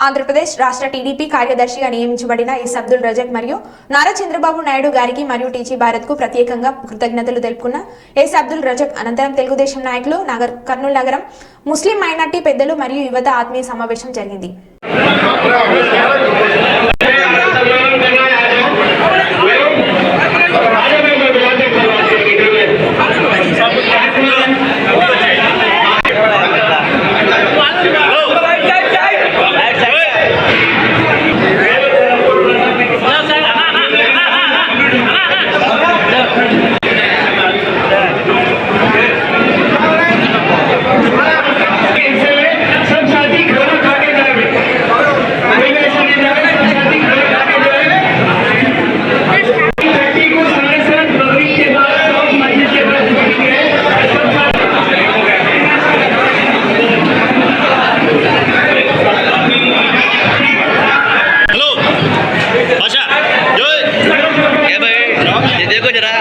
ఆంధ్రప్రదేశ్ రాష్ట్ర టీడీపీ కార్యదర్శిగా నియమించబడిన ఎస్ అబ్దుల్ రజక్ మరియు నారా చంద్రబాబు నాయుడు గారికి మరియు టీజీ భారత్కు ప్రత్యేకంగా కృతజ్ఞతలు తెలుపుకున్న ఎస్ అబ్దుల్ రజక్ అనంతరం తెలుగుదేశం నాయకులు నగర్ కర్నూలు నగరం ముస్లిం మైనార్టీ పెద్దలు మరియు యువత ఆత్మీయ సమావేశం జరిగింది. দেখো যারা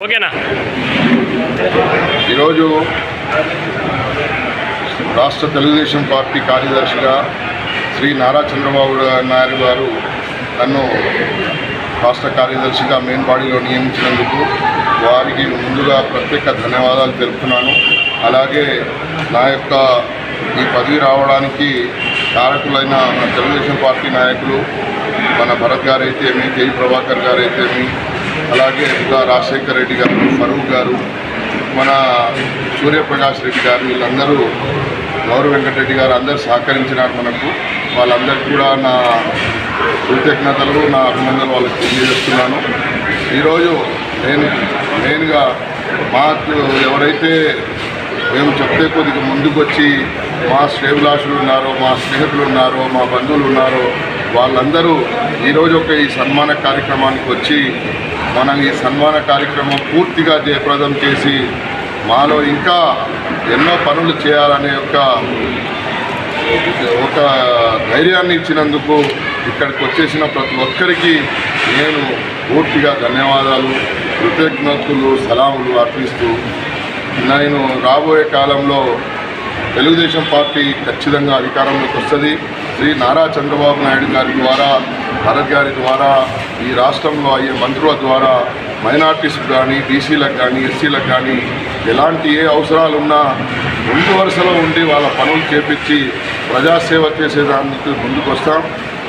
ఓకేనా? ఈరోజు రాష్ట్ర తెలుగుదేశం పార్టీ కార్యదర్శిగా శ్రీ నారా చంద్రబాబు నాయుడు గారు నన్ను రాష్ట్ర కార్యదర్శిగా మెయిన్ బాడీలో నియమించినందుకు వారికి ముందుగా ప్రత్యేక ధన్యవాదాలు తెలుపుతున్నాను. అలాగే నా యొక్క ఈ పదవి రావడానికి కారకులైన మన తెలుగుదేశం పార్టీ నాయకులు మన భరత్ గారు అయితేమి జై ప్రభాకర్ గారు అయితేమి అలాగే ఇంకా రాజశేఖర్ రెడ్డి గారు ఫరూక్ గారు మన సూర్యప్రకాష్ రెడ్డి గారు వీళ్ళందరూ గౌరవ వెంకటరెడ్డి గారు అందరూ సహకరించినారు మనకు. వాళ్ళందరికీ కూడా నా కృతజ్ఞతలు నా అభినందనలు వాళ్ళకి తెలియజేస్తున్నాను. ఈరోజు నేను మెయిన్గా మాకు ఎవరైతే మేము చెప్తే కొద్దిగా ముందుకు వచ్చి మా శ్రేభిలాషులు ఉన్నారో మా స్నేహితులు ఉన్నారో మా బంధువులు ఉన్నారో వాళ్ళందరూ ఈరోజు ఒక ఈ సన్మాన కార్యక్రమానికి వచ్చి మనం ఈ సన్మాన కార్యక్రమం పూర్తిగా జయప్రదం చేసి మాలో ఇంకా ఎన్నో పనులు చేయాలనే ఒక ఒక ధైర్యాన్ని ఇచ్చినందుకు ఇక్కడికి వచ్చేసిన ప్రతి ఒక్కరికి నేను పూర్తిగా ధన్యవాదాలు కృతజ్ఞతలు సలాములు అర్పిస్తూ నేను రాబోయే కాలంలో తెలుగుదేశం పార్టీ ఖచ్చితంగా అధికారంలోకి వస్తుంది. శ్రీ నారా చంద్రబాబు నాయుడు గారి ద్వారా భరత్ గారి ద్వారా ఈ రాష్ట్రంలో అయ్యే మంత్రుల ద్వారా మైనార్టీస్కి కానీ బీసీలకు కానీ ఎస్సీలకు కానీ ఎలాంటి ఏ అవసరాలు ఉన్నా ముందు వరుసలో ఉండి వాళ్ళ పనులు చేపించి ప్రజాసేవ చేసేదానికి ముందుకు వస్తాం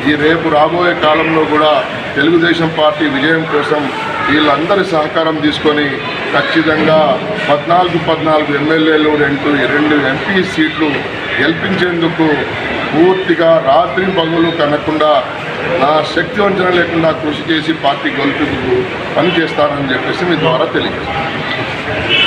ఈ రేపు రాబోయే కాలంలో కూడా తెలుగుదేశం పార్టీ విజయం కోసం వీళ్ళందరి సహకారం తీసుకొని ఖచ్చితంగా పద్నాలుగు పద్నాలుగు ఎమ్మెల్యేలు రెండు రెండు ఎంపీ సీట్లు గెలిపించేందుకు పూర్తిగా రాత్రి పగులు కనకుండా నా శక్తి వంచన లేకుండా కృషి చేసి పార్టీ గెలుపుకు పనిచేస్తానని చెప్పేసి మీ ద్వారా తెలియజేస్తాను